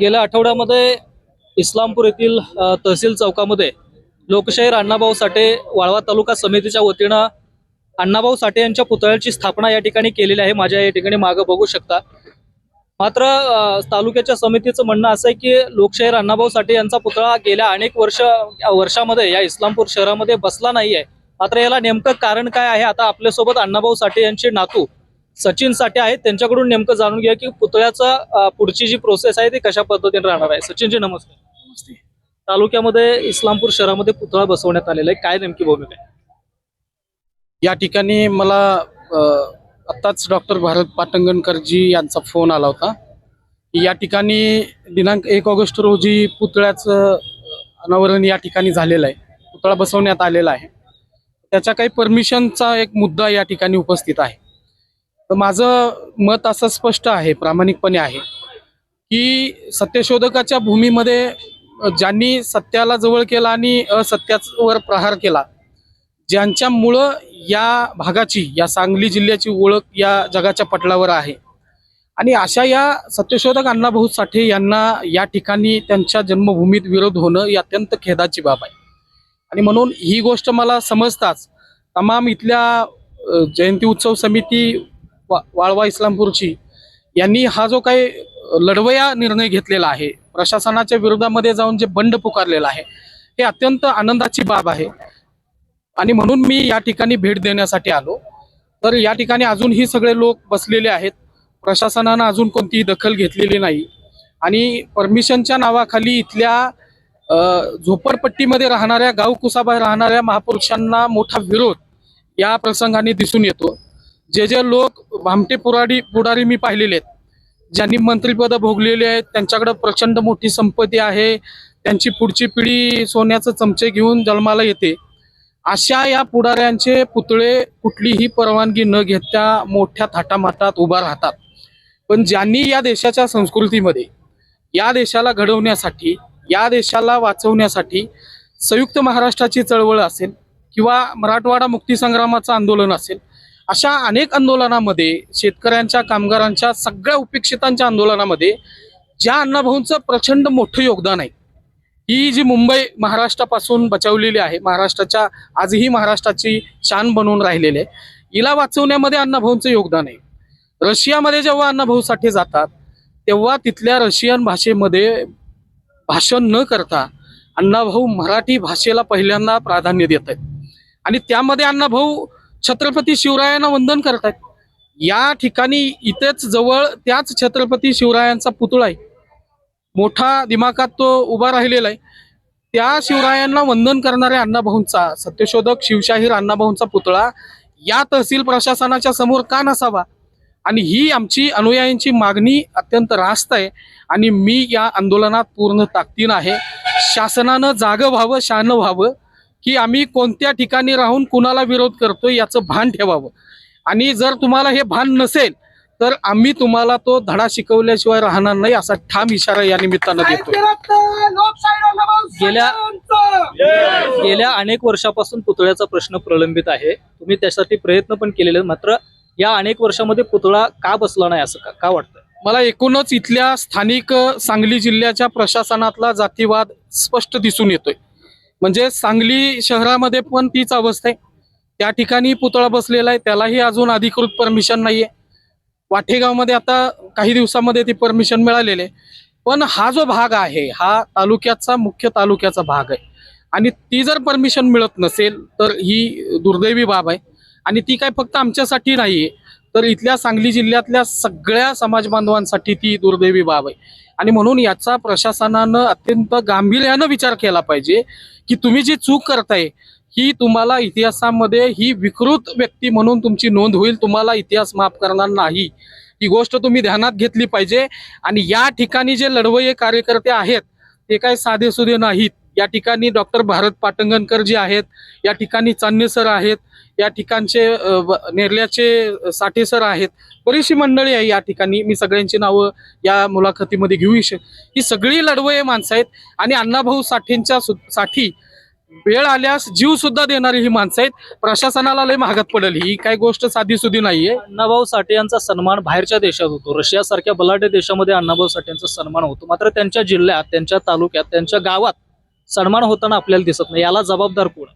गेल्या आठवड्यामध्ये इस्लामपूर येथील तहसील चौकामध्ये लोकशाहीर अण्णाभाऊ साठे वाळवा तालुका समितीच्या वतीनं अण्णाभाऊ साठे यांच्या पुतळ्याची स्थापना या ठिकाणी केलेली आहे. माझ्या या ठिकाणी मागं बघू शकता. मात्र तालुक्याच्या समितीचं म्हणणं असं आहे की लोकशाहीर अण्णाभाऊ साठे यांचा पुतळा गेल्या अनेक वर्ष वर्षामध्ये या इस्लामपूर शहरामध्ये बसला नाहीये. मात्र याला नेमकं कारण काय आहे? आता आपल्यासोबत अण्णाभाऊ साठे यांचे नातू सचिन साठे आहेत त्यांच्याकडून नेमकं जाणून घ्या की पुतळ्याचा पुढची जी प्रोसेस आहे ती कशा पद्धतीने राहणार आहे. सचिनजी नमस्कार. तालुक्यामध्ये इस्लामपूर शहरामध्ये पुतळा बसवण्यात आलेला आहे. काय नेमकी भूमिका आहे? या ठिकाणी मला आत्ताच डॉक्टर भारत पाटंगणकरजी यांचा फोन आला होता. की या ठिकाणी दिनांक एक ऑगस्ट रोजी पुतळ्याचं अनावरण या ठिकाणी झालेलं आहे. पुतळा बसवण्यात आलेला आहे. त्याच्या काही परमिशनचा एक मुद्दा या ठिकाणी उपस्थित आहे. तर माझं मत असं स्पष्ट आहे प्रामाणिकपणे आहे की सत्यशोधकाच्या भूमीमध्ये ज्यांनी सत्याला जवळ केला आणि असत्यावर प्रहार केला ज्यांच्यामुळं या भागाची या सांगली जिल्ह्याची ओळख या जगाच्या पटलावर आहे. आणि अशा या सत्यशोधक अण्णाभाऊ साठे यांना या ठिकाणी त्यांच्या जन्मभूमीत विरोध होणं ही अत्यंत खेदाची बाब आहे. आणि म्हणून ही गोष्ट मला समजताच तमाम इथल्या जयंती उत्सव समिती वाळवा इस्लामपूरची यांनी हा जो काही लढवया निर्णय घेतलेला आहे प्रशासनाच्या विरोधामध्ये जाऊन जे बंड पुकारलेलं आहे हे अत्यंत आनंदाची बाब आहे. आणि म्हणून मी या ठिकाणी भेट देण्यासाठी आलो. तर या ठिकाणी अजूनही सगळे लोक बसलेले आहेत. प्रशासनानं अजून कोणतीही दखल घेतलेली नाही. आणि परमिशनच्या नावाखाली इथल्या झोपडपट्टीमध्ये राहणाऱ्या गाव कुसाबाहेर राहणाऱ्या महापुरुषांना मोठा विरोध या प्रसंगाने दिसून येतो. जे जे लोक भामटे पुराडी पुढारी मी पाहिलेले आहेत ज्यांनी मंत्रिपदं भोगलेली आहेत त्यांच्याकडे प्रचंड मोठी संपत्ती आहे त्यांची पुढची पिढी सोन्याचं चमचे घेऊन जन्माला येते. अशा या पुढाऱ्यांचे पुतळे कुठलीही परवानगी न घेता मोठ्या थाटामाटात उभा राहतात. पण ज्यांनी या देशाच्या संस्कृतीमध्ये या देशाला घडवण्यासाठी या देशाला वाचवण्यासाठी संयुक्त महाराष्ट्राची चळवळ असेल किंवा मराठवाडा मुक्तीसंग्रामाचं आंदोलन असेल अशा अनेक आंदोलनामध्ये शेतकऱ्यांच्या कामगारांच्या सगळ्या उपेक्षितांच्या आंदोलनामध्ये ज्या अण्णाभाऊंचं प्रचंड मोठं योगदान आहे ही जी मुंबई महाराष्ट्रापासून बचावलेली आहे महाराष्ट्राच्या आजही महाराष्ट्राची शान बनवून राहिलेली आहे हिला वाचवण्यामध्ये अण्णाभाऊंचं योगदान आहे. रशियामध्ये जेव्हा अण्णाभाऊ साठे जातात तेव्हा तिथल्या रशियन भाषेमध्ये भाषण न करता अण्णाभाऊ मराठी भाषेला पहिल्यांदा प्राधान्य देत आहेत. आणि त्यामध्ये अण्णाभाऊ छत्रपती शिवरायांना वंदन करतायत. या ठिकाणी इथेच जवळ त्याच छत्रपती शिवरायांचा पुतळा आहे. मोठा दिमाकात तो उभा राहिलेला आहे. त्या शिवरायांना वंदन करणाऱ्या अण्णाभाऊंचा सत्यशोधक शिवशाहीर अण्णाभाऊंचा पुतळा या तहसील प्रशासनाच्या समोर का नसावा? आणि ही आमची अनुयायांची मागणी अत्यंत रास्त आहे. आणि मी या आंदोलनात पूर्ण ताकदीन आहे. शासनानं जागं व्हावं शान व्हावं. की आम्ही कोणत्या ठिकाणी राहून कुणाला विरोध करतोय याचं भान ठेवावं. आणि जर तुम्हाला हे भान नसेल तर आम्ही तुम्हाला तो धडा शिकवल्याशिवाय राहणार नाही असा ठाम इशारा या निमित्तानं देतोय. गेल्या गेल्या अनेक वर्षापासून पुतळ्याचा प्रश्न प्रलंबित आहे. तुम्ही त्यासाठी प्रयत्न पण केलेले. मात्र या अनेक वर्षामध्ये पुतळा का बसला नाही असं का का वाटतं? मला एकूणच इथल्या स्थानिक सांगली जिल्ह्याच्या प्रशासनातला जातीवाद स्पष्ट दिसून येतोय. म्हणजे सांगली शहरामध्ये पण तीच अवस्था आहे. त्या ठिकाणी पुतळा बसलेला आहे. त्यालाही अजून अधिकृत परमिशन नाहीये. वाठेगावमध्ये आता काही दिवसामध्ये ती परमिशन मिळालेली आहे. पण हा जो भाग आहे हा तालुक्याचा मुख्य तालुक्याचा भाग आहे. आणि ती जर परमिशन मिळत नसेल तर ही दुर्दैवी बाब आहे. आणि ती काय फक्त आमच्यासाठी नाहीये. तर इथल्या सांगली जिल्ह्यातल्या सगळ्या समाज बांधवांसाठी ती दुर्दैवी बाब आहे. आणि म्हणून याचा प्रशासनानं अत्यंत गांभीर्यानं विचार केला पाहिजे की तुम्ही जी चूक करताय ही तुम्हाला इतिहासामध्ये ही विकृत व्यक्ती म्हणून तुमची नोंद होईल तुम्हाला इतिहास माफ करणार नाही. ही गोष्ट तुम्ही ध्यानात घेतली पाहिजे. आणि या ठिकाणी जे लढवय्ये कार्यकर्ते आहेत ते काय साधेसुधे नाहीत. या ठिकाणी डॉक्टर भारत पाटंगणकर जे आहेत या ठिकाणी चान्ने सर आहेत या ठिकाणचे नेरल्याचे साठे सर आहेत बरीचशी मंडळी आहे या ठिकाणी. मी सगळ्यांची नावं या मुलाखतीमध्ये घेऊ इच्छित ही सगळी लढवय माणसं आहेत आणि अण्णाभाऊ साठेंच्या सु- साठी वेळ आल्यास जीव सुद्धा देणारी ही माणसं आहेत. प्रशासनाला लय महागात पडेल. ही काही गोष्ट साधी सुधी नाहीये. अण्णाभाऊ साठे यांचा सन्मान बाहेरच्या देशात होतो. रशियासारख्या बलाढ्य देशामध्ये अण्णाभाऊ साठे यांचा सन्मान होतो. मात्र त्यांच्या जिल्ह्यात त्यांच्या तालुक्यात त्यांच्या गावात सन्मान होताना आपल्याला दिसत नाही. याला जबाबदार कोण?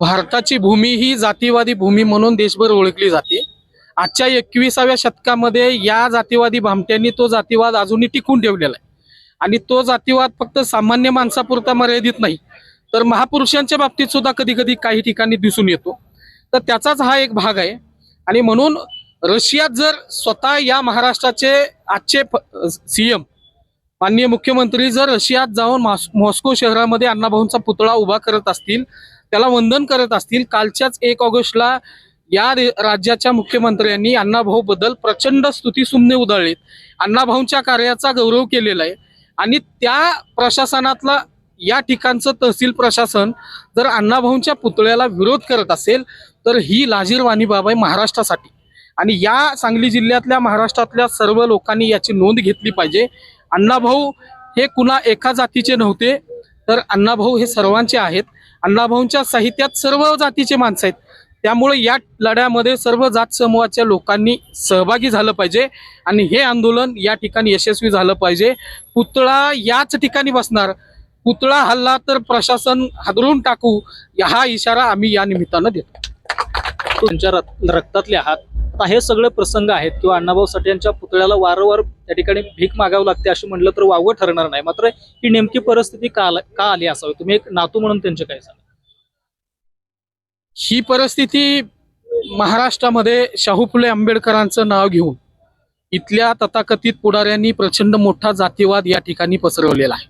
भारताची भूमी ही जातीवादी भूमी म्हणून देशभर ओळखली जाते. आजच्या एकविसाव्या शतकामध्ये या जातीवादी भामट्यांनी तो जातीवाद अजूनही टिकून ठेवलेला आहे. आणि तो जातीवाद फक्त सामान्य माणसापुरता मर्यादित नाही तर महापुरुषांच्या बाबतीत सुद्धा कधी कधी काही ठिकाणी दिसून येतो. तर त्याचाच हा एक भाग आहे. आणि म्हणून रशियात जर स्वतः या महाराष्ट्राचे आजचे सीएम माननीय मुख्यमंत्री जर रशियात जाऊन मॉस्को शहरामध्ये अण्णाभाऊंचा पुतळा उभा करत असतील त्याला वंदन करत असतील कालच्याच एक ऑगस्टला या राज्याच्या मुख्यमंत्र्यांनी अण्णाभाऊ बद्दल प्रचंड स्तुतीसुमने उधळलीत. अण्णाभाऊंच्या कार्याचा गौरव केलेला आहे. आणि त्या प्रशासनातला या ठिकाणचं तहसील प्रशासन जर अण्णाभाऊंच्या पुतळ्याला विरोध करत असेल तर ही लाजीरवाणी बाब आहे महाराष्ट्रासाठी. आणि या सांगली जिल्ह्यातल्या महाराष्ट्रातल्या सर्व लोकांनी याची नोंद घेतली पाहिजे. अण्णाभाऊ हे कुणा एका जातीचे नव्हते तर अण्णाभाऊ हे सर्वांचे आहेत. अण्णाभाऊंच्या साहित्यात सर्व जातीचे माणसं आहेत. त्यामुळे या लढ्यामध्ये सर्व जात समूहाच्या लोकांनी सहभागी झालं पाहिजे आणि हे आंदोलन या ठिकाणी यशस्वी झालं पाहिजे. पुतळा याच ठिकाणी बसणार. पुतळा हल्ला तर प्रशासन हादरून टाकू हा इशारा आम्ही या निमित्तानं देतो. तुमच्या रक्तातले आहात आता हे सगळे प्रसंग आहेत किंवा अण्णाभाऊ साठे यांच्या पुतळ्याला वारंवार त्या ठिकाणी भीक मागावं लागते असं म्हटलं तर वावं ठरणार नाही. मात्र ही नेमकी परिस्थिती का का आली असावी? तुम्ही एक नातू म्हणून त्यांचे काय सांगा? ही परिस्थिती महाराष्ट्रामध्ये शाहू फुले आंबेडकरांचं नाव घेऊन इथल्या तथाकथित पुढाऱ्यांनी प्रचंड मोठा जातीवाद या ठिकाणी पसरवलेला आहे.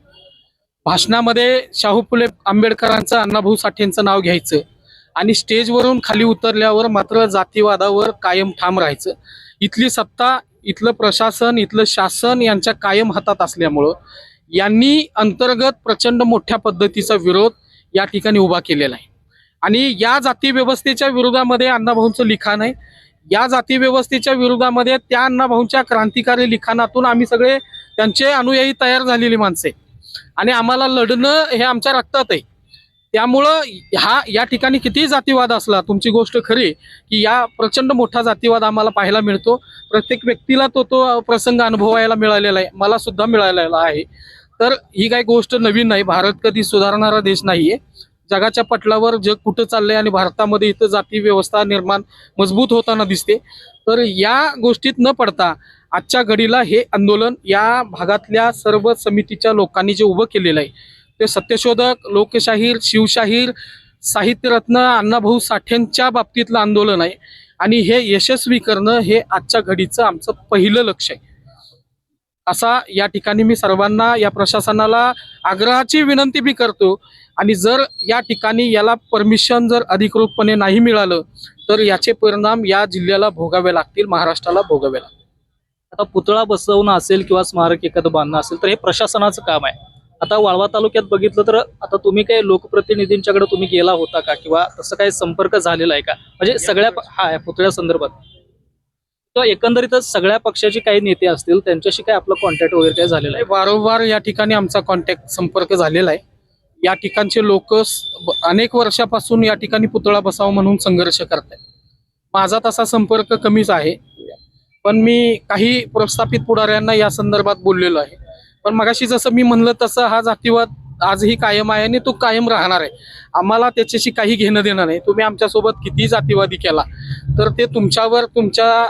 भाषणामध्ये शाहू फुले आंबेडकरांचं अण्णाभाऊ साठेंचं नाव घ्यायचं आणि स्टेजवरून खाली उतरल्यावर मात्र जातीवादावर कायम ठाम राहायचं. इथली सत्ता इथलं प्रशासन इथलं शासन यांच्या कायम हातात असल्यामुळं यांनी अंतर्गत प्रचंड मोठ्या पद्धतीचा विरोध या ठिकाणी उभा केलेला आहे. आणि या जाती व्यवस्थेच्या विरोधामध्ये अण्णाभाऊंचं लिखाण आहे. या जाती व्यवस्थेच्या विरोधामध्ये त्या अण्णाभाऊंच्या क्रांतिकारी लिखाणातून आम्ही सगळे त्यांचे अनुयायी तयार झालेली माणसे आणि आम्हाला लढणं हे आमच्या रक्तात आहे. त्यामुळं हा या ठिकाणी कितीही जातीवाद असला तुमची गोष्ट खरी की या प्रचंड मोठा जातीवाद आम्हाला पाहायला मिळतो. प्रत्येक व्यक्तीला तो तो प्रसंग अनुभवायला मिळालेला आहे मला सुद्धा मिळालेला आहे. तर ही काही गोष्ट नवीन नाही भारत कधी सुधारणारा देश नाहीये. जगाच्या पटलावर जग कुठं चाललंय आणि भारतामध्ये इथं जाती व्यवस्था निर्माण मजबूत होताना दिसते. तर या गोष्टीत न पडता आजच्या घडीला हे आंदोलन या भागातल्या सर्व समितीच्या लोकांनी जे उभं केलेलं आहे ते सत्यशोधक लोकशाहीर शिवशाहीर साहित्यरत्न अण्णाभाऊ साठेंच्या बाबतीतलं आंदोलन आहे. आणि हे यशस्वी करणं हे आजच्या घडीचं आमचं पहिलं लक्ष आहे. असा या ठिकाणी मी सर्वांना या प्रशासनाला आग्रहाची विनंती बी करतो. आणि जर या ठिकाणी याला परमिशन जर अधिकृतपणे नाही मिळालं तर याचे परिणाम या जिल्ह्याला भोगावे लागतील महाराष्ट्राला भोगावे लागतील. आता पुतळा बसवणं असेल किंवा स्मारक एखादं बांधणं असेल तर हे प्रशासनाचं काम आहे. आता वाळवा तालुक्यात बघितलं तर आता तुम्ही काही लोकप्रतिनिधींच्याकडे तुम्ही गेला होता का? किंवा तसं काही संपर्क झालेला आहे का? म्हणजे सगळ्या हा या पुतळ्या संदर्भात. किंवा एकंदरीतच सगळ्या पक्षाचे काही नेते असतील त्यांच्याशी काय आपलं कॉन्टॅक्ट वगैरे काय झालेलं आहे? वारंवार या ठिकाणी आमचा कॉन्टॅक्ट संपर्क झालेला आहे. या ठिकाणचे लोक अनेक वर्षापासून या ठिकाणी पुतळा बसावा म्हणून संघर्ष करत आहेत माझा तसा संपर्क कमीच आहे. पण मी काही प्रस्थापित पुढाऱ्यांना या संदर्भात बोललेलो आहे. पण मगाशी जसं मी म्हणलं तसं हा जातीवाद आजही कायम आहे आणि तो कायम राहणार आहे. आम्हाला त्याच्याशी काही घेणं देणं नाही. तुम्ही आमच्यासोबत किती जातीवादी केला तर ते तुमच्यावर तुमच्या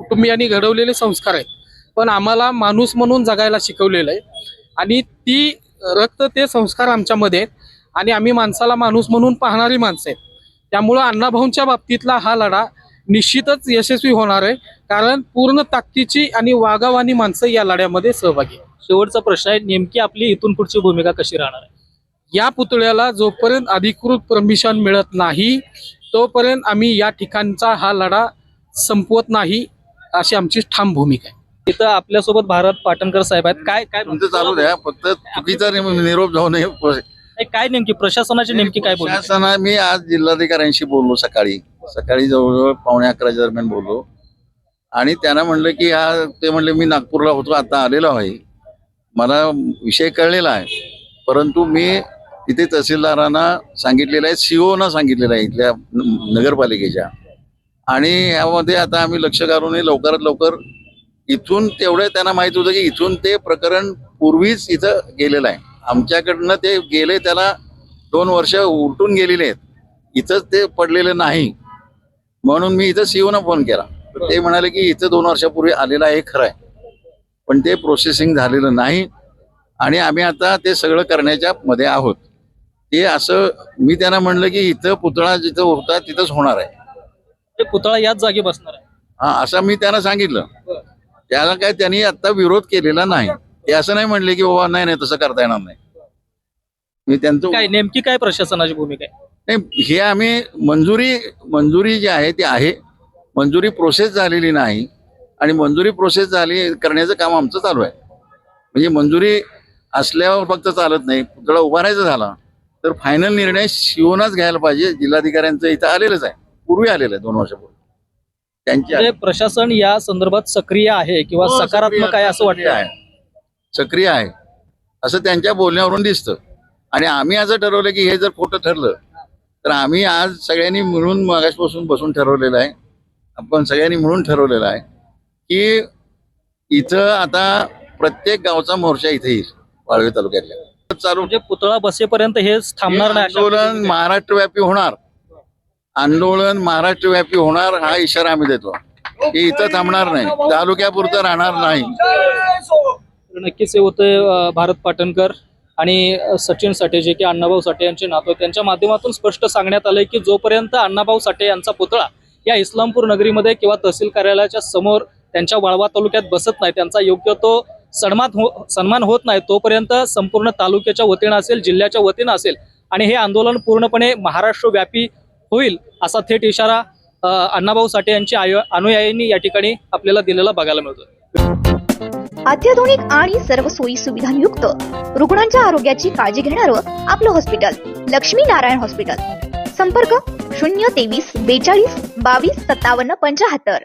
कुटुंबियांनी घडवलेले संस्कार आहेत. पण आम्हाला माणूस म्हणून जगायला शिकवलेलं आहे. आणि ती रक्त ते संस्कार आमच्यामध्ये आहेत. आणि आम्ही माणसाला माणूस म्हणून पाहणारी माणसं आहेत. त्यामुळं अण्णाभाऊंच्या बाबतीतला हा लढा निश्चितच यशस्वी होणार आहे. कारण पूर्ण ताकदीची आणि वागावानी माणसं या लढ्यामध्ये सहभागी आहेत. शेवटचा प्रश्न आहे नेमकी आपली इथून पुढची भूमिका कशी राहणार आहे? या पुतळ्याला जोपर्यंत अधिकृत परमिशन मिळत नाही तोपर्यंत आम्ही या ठिकाणचा हा लढा संपवत नाही अशी आमची ठाम भूमिका आहे. इथं आपल्यासोबत भारत पाटणकर साहेब आहेत. काय काय तुमचं चालू द्या फक्त चुकीचा निरोप जाऊ नये. काय- काय नेमकी प्रशासनाची नेमकी काय बोलली शासना मी आज जिल्हाधिकाऱ्यांशी बोललो सकाळी. सकाळी जवळजवळ पावणे अकराच्या दरम्यान बोललो. आणि त्यांना म्हणलं की हा ते म्हणले मी नागपूरला होतो आता आलेलो आहे. मला विषय कळलेला आहे. परंतु मी तिथे तहसीलदारांना सांगितलेलं आहे सीओना सांगितलेलं आहे इथल्या नगरपालिकेच्या. आणि यामध्ये आता आम्ही लक्ष घालून लवकरात लवकर इथून तेवढं त्यांना माहीत होतं की इथून ते प्रकरण पूर्वीच इथं गेलेलं आहे. आमच्याकडनं ते गेले त्याला दोन वर्ष उलटून गेलेले आहेत. इथंच ते पडलेले नाही. म्हणून मी इथं सीओना फोन केला. तर ते म्हणाले की इथं दोन वर्षापूर्वी आलेलं आहे हे खरं आहे. पण ते प्रोसेसिंग झालेलं नाही. आणि आम्ही आता ते सगळं करण्याच्या मध्ये आहोत. ते असं मी त्यांना म्हणलं की इथं पुतळा जिथं होता तिथंच होणार आहे. ते पुतळा याच जागी बसणार आहे. हा असं मी त्यांना सांगितलं. त्याला काय त्यांनी आता विरोध केलेला नाही. ते असं नाही म्हणले की बाबा नाही नाही तसं करता येणार नाही. मी त्यांचं काय नेमकी काय प्रशासनाची भूमिका आहे? नाही हे आम्ही मंजुरी मंजुरी जी आहे ती आहे. मंजुरी प्रोसेस झालेली नाही. आणि मंजुरी प्रोसेस झाली करण्याचं काम आमचं चालू आहे. म्हणजे मंजुरी असल्यावर फक्त चालत नाही पुतळा उभारायचा झाला तर फायनल निर्णय शिवूनच घ्यायला पाहिजे. जिल्हाधिकाऱ्यांचं इथं आलेलंच आहे. पूर्वी आलेलं आहे दोन वर्षापूर्वी. त्यांची म्हणजे प्रशासन या संदर्भात सक्रिय आहे किंवा हो, सकारात्मक आहे असं वाटतं आहे. सक्रिय आहे. असं त्यांच्या बोलण्यावरून दिसतं. आणि आम्ही असं ठरवलं की हे जर खोटं ठरलं तर आम्ही आज सगळ्यांनी मिळून मागासपासून बसून ठरवलेलं आहे. आपण सगळ्यांनी मिळून ठरवलेलं आहे. की इथं आता प्रत्येक गावचा मोर्चा इथे येईल वाळवे तालुक्यातल्या. चालू. म्हणजे पुतळा बसेपर्यंत हे थांबणार हे नाही आंदोलन. महाराष्ट्रव्यापी होणार. आंदोलन महाराष्ट्रव्यापी होणार हा इशारा आम्ही देतो. की इथं थांबणार नाही. तालुक्यापुरतं राहणार नाही. नक्कीच हे होते भारत पाटणकर आणि सचिन साठे जे की अण्णाभाऊ साठे यांचे नातू त्यांच्या माध्यमातून स्पष्ट सांगण्यात आलंय की जोपर्यंत अण्णाभाऊ साठे यांचा पुतळा या इस्लामपूर नगरीमध्ये किंवा तहसील कार्यालयाच्या समोर त्यांच्या वाळवा तालुक्यात बसत नाही. त्यांचा योग्य तो सन्मान हो सन्मान होत नाही तोपर्यंत संपूर्ण तालुक्याच्या वतीनं असेल जिल्ह्याच्या वतीनं असेल आणि हे आंदोलन पूर्णपणे महाराष्ट्रव्यापी होईल असा थेट इशारा अण्णाभाऊ साठे यांच्या अनुयायांनी या ठिकाणी आपल्याला दिलेला बघायला मिळतो अत्याधुनिक आणि सर्व सोयी सुविधांयुक्त रुग्णांच्या आरोग्याची काळजी घेणारं आपलं हॉस्पिटल लक्ष्मी नारायण हॉस्पिटल संपर्क शून्य तेवीस बेचाळीस बावीस सत्तावन्न पंचाहत्तर.